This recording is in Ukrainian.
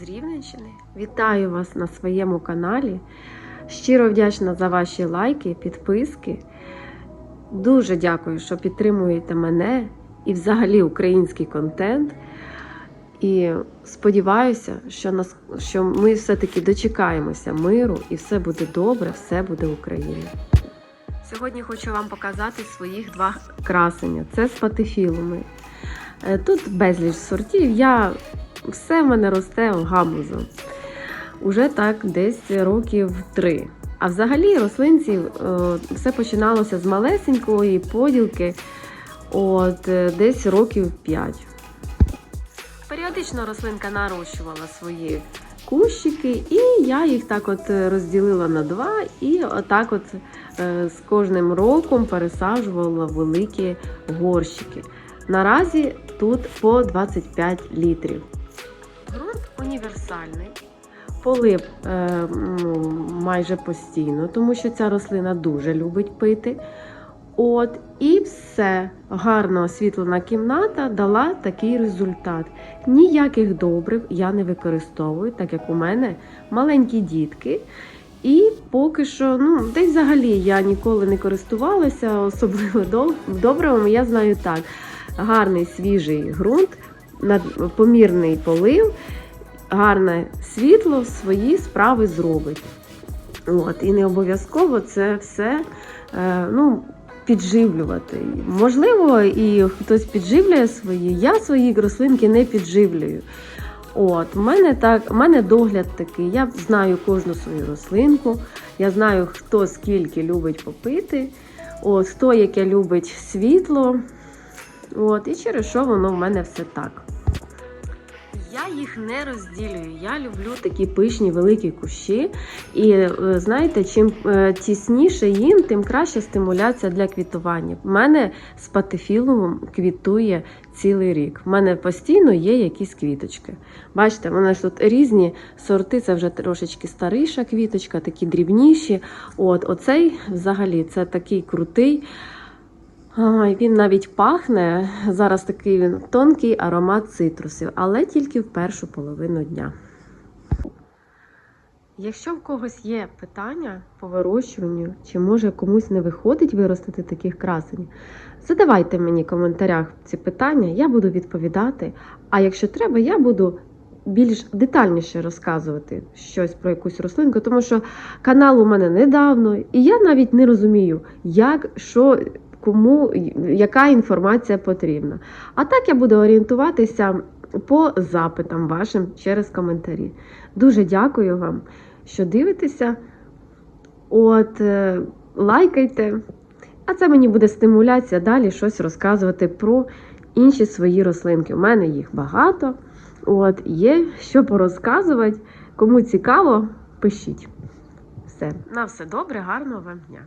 з Рівненщини. Вітаю вас на своєму каналі. Щиро вдячна за ваші лайки, підписки. Дуже дякую, що підтримуєте мене і взагалі український контент. І сподіваюся, що, нас, що ми все-таки дочекаємося миру і все буде добре, все буде Україна. Сьогодні хочу вам показати своїх два красення. Це спатифілуми. Е, Тут безліч сортів. Я все в мене росте гамузом. Уже так десь років три. А взагалі рослинці е, все починалося з малесенької поділки, от е, десь років 5. Періодично рослинка нарощувала свої кущики, і я їх так от е, розділила на два, і отак от з кожним роком пересаджувала великі горщики. Наразі тут по 25 літрів. Ґрунт універсальний. Полив е, ну, майже постійно, тому що ця рослина дуже любить пити. От, і все, гарно освітлена кімната дала такий результат. Ніяких добрив я не використовую, так як у мене маленькі дітки. І поки що, ну, десь взагалі я ніколи не користувалася, особливо добривами. Я знаю так: гарний свіжий ґрунт, помірний полив, гарне світло свої справи зробить. От, і не обов'язково це все е, ну, підживлювати. Можливо, і хтось підживлює свої. Я свої рослинки не підживлюю. От, у мене так, у мене догляд такий. Я знаю кожну свою рослинку, я знаю, хто скільки любить попити, от, хто яке любить світло. От, і через що воно в мене все так. Їх не розділюю. Я люблю такі пишні великі кущі. І е, знаєте, чим е, тісніше їм, тим краща стимуляція для квітування. У мене з патефілумом квітує цілий рік. У мене постійно є якісь квіточки. Бачите, мене ж тут різні сорти, це вже трошечки старіша квіточка, такі дрібніші. От, оцей взагалі це такий крутий. Ай, він навіть пахне. Зараз такий він тонкий аромат цитрусів, але тільки в першу половину дня. Якщо в когось є питання по вирощуванню, чи може комусь не виходить виростити таких красень, задавайте мені в коментарях ці питання, я буду відповідати. А якщо треба, я буду більш детальніше розказувати щось про якусь рослинку, тому що канал у мене недавно, і я навіть не розумію, як що кому яка інформація потрібна. А так я буду орієнтуватися по запитам вашим через коментарі. Дуже дякую вам, що дивитеся. От, е, лайкайте. А це мені буде стимуляція далі щось розказувати про інші свої рослинки. У мене їх багато. От, є що порозказувати. Кому цікаво, пишіть. Все. На все добре, гарного вам дня!